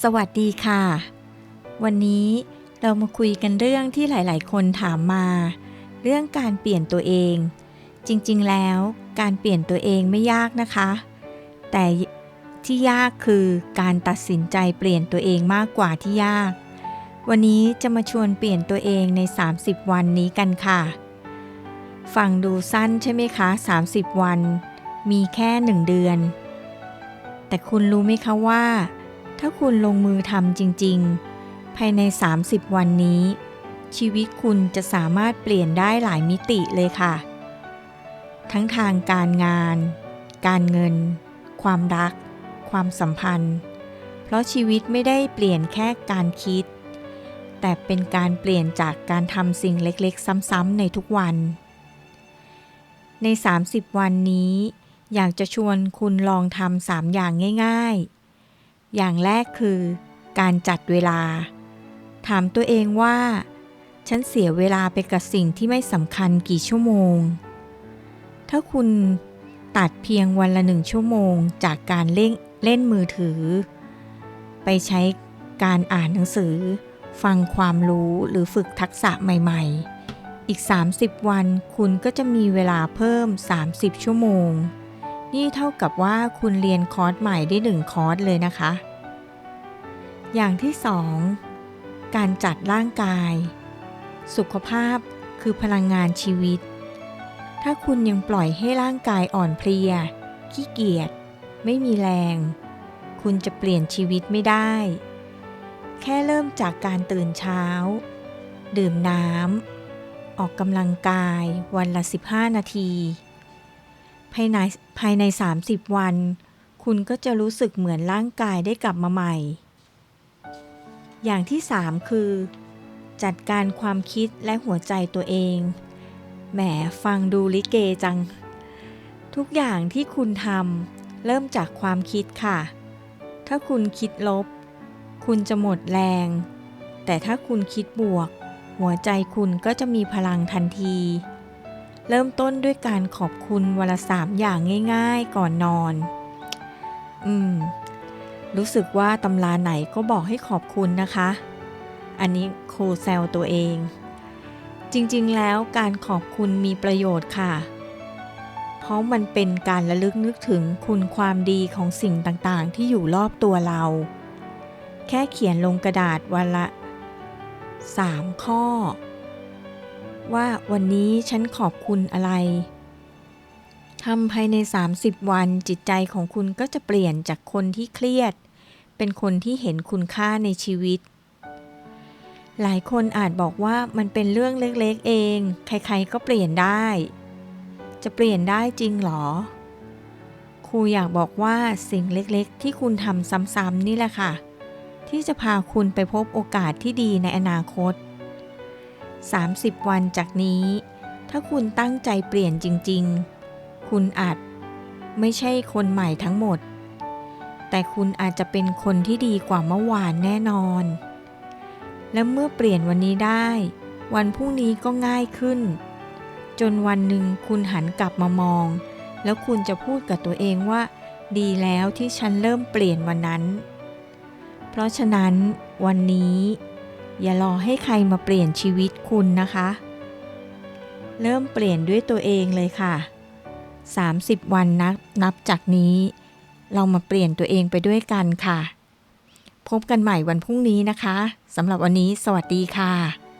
สวัสดีค่ะ วันนี้เรามาคุยกันเรื่องที่หลาย ๆ คนถามมา เรื่องการเปลี่ยนตัวเอง จริง ๆ แล้วการเปลี่ยนตัวเองไม่ยากนะคะ แต่ที่ยากคือการตัดสินใจเปลี่ยนตัวเองมากกว่าที่ยาก วันนี้จะมาชวนเปลี่ยนตัวเองใน 30 วันนี้กันค่ะ ฟังดูสั้นใช่ไหมคะ 30 วัน มีแค่ 1 เดือน แต่คุณรู้ไหมคะว่า ถ้าคุณลงมือทำจริง ๆ ภายใน 30 วันนี้ ชีวิตคุณจะสามารถเปลี่ยนได้หลายมิติเลยค่ะ ทั้งทางการงาน การเงิน ความรัก ความสัมพันธ์ เพราะชีวิตไม่ได้เปลี่ยนแค่การคิด แต่เป็นการเปลี่ยนจากการทำสิ่งเล็กๆ ซ้ำๆในทุกวัน ใน 30 วันนี้ อยากจะชวนคุณลองทำสามอย่างง่าย ๆ อย่างแรกคือ การจัดเวลา ถามตัวเองว่า ฉันเสียเวลาไปกับสิ่งที่ไม่สำคัญกี่ชั่วโมง ถ้าคุณตัดเพียงวันละหนึ่งชั่วโมงจากการเล่นเล่นมือถือ ไปใช้การอ่านหนังสือ ฟังความรู้หรือฝึกทักษะใหม่ ๆ อีก 30 วันคุณก็จะมีเวลาเพิ่ม 30 ชั่วโมง นี่เท่ากับว่าคุณเรียนคอร์สใหม่ได้หนึ่งคอร์สเลยนะคะ อย่างที่2การจัดร่างกาย สุขภาพคือพลังงานชีวิต ถ้าคุณยังปล่อยให้ร่างกายอ่อนเพลีย ขี้เกียจ ไม่มีแรง คุณจะเปลี่ยนชีวิตไม่ได้ แค่เริ่มจากการตื่นเช้า ดื่มน้ำ ออกกำลังกายวันละ 15 นาที ภายในภายใน 30 วัน คุณก็จะรู้สึกเหมือนร่างกายได้กลับมาใหม่ อย่างที่ 3 คือ จัดการความคิดและหัวใจตัวเอง แหมฟังดูลิเกจัง ทุกอย่างที่คุณทำเริ่มจากความคิดค่ะ ถ้าคุณคิดลบ คุณจะหมดแรง แต่ถ้าคุณคิดบวก หัวใจคุณก็จะมีพลังทันที เริ่มต้นด้วยการขอบคุณวันละสามอย่างง่ายๆ ก่อนนอน อืม รู้สึกว่าตำราไหนก็บอกให้ขอบคุณนะคะ อันนี้โคแซลตัวเอง จริงๆ แล้วการขอบคุณมีประโยชน์ค่ะ เพราะมันเป็นการระลึกนึกถึงคุณความดีของสิ่งต่างๆ ที่อยู่รอบตัวเรา แค่เขียนลงกระดาษวันละ 3 ข้อ ว่าวันนี้ฉันขอบคุณอะไรทำภายใน 30 วันจิตใจของคุณก็จะเปลี่ยนจากคนที่เครียด เป็นคนที่เห็นคุณค่าในชีวิต หลายคนอาจบอกว่ามันเป็นเรื่องเล็กๆเอง ใครๆก็เปลี่ยนได้ จะเปลี่ยนได้จริงหรอ ครูอยากบอกว่าสิ่งเล็กๆ ที่คุณทำซ้ำๆนี่แหละค่ะ ที่จะพาคุณไปพบโอกาสที่ดีในอนาคต 30 วันจากนี้ ถ้าคุณตั้งใจเปลี่ยนจริง ๆ คุณอาจไม่ใช่คนใหม่ทั้งหมด แต่คุณอาจจะเป็นคนที่ดีกว่าเมื่อวานแน่นอน และเมื่อเปลี่ยนวันนี้ได้ วันพรุ่งนี้ก็ง่ายขึ้น จนวันหนึ่งคุณหันกลับมามอง แล้วคุณจะพูดกับตัวเองว่า ดีแล้วที่ฉันเริ่มเปลี่ยนวันนั้น เพราะฉะนั้นวันนี้ อย่ารอให้ใครมาเปลี่ยนชีวิตคุณนะคะ เริ่มเปลี่ยนด้วยตัวเองเลยค่ะ 30 วันนับนับจากนี้ เรามาเปลี่ยนตัวเองไปด้วยกันค่ะ พบกันใหม่วันพรุ่งนี้นะคะสำหรับวันนี้ สวัสดีค่ะ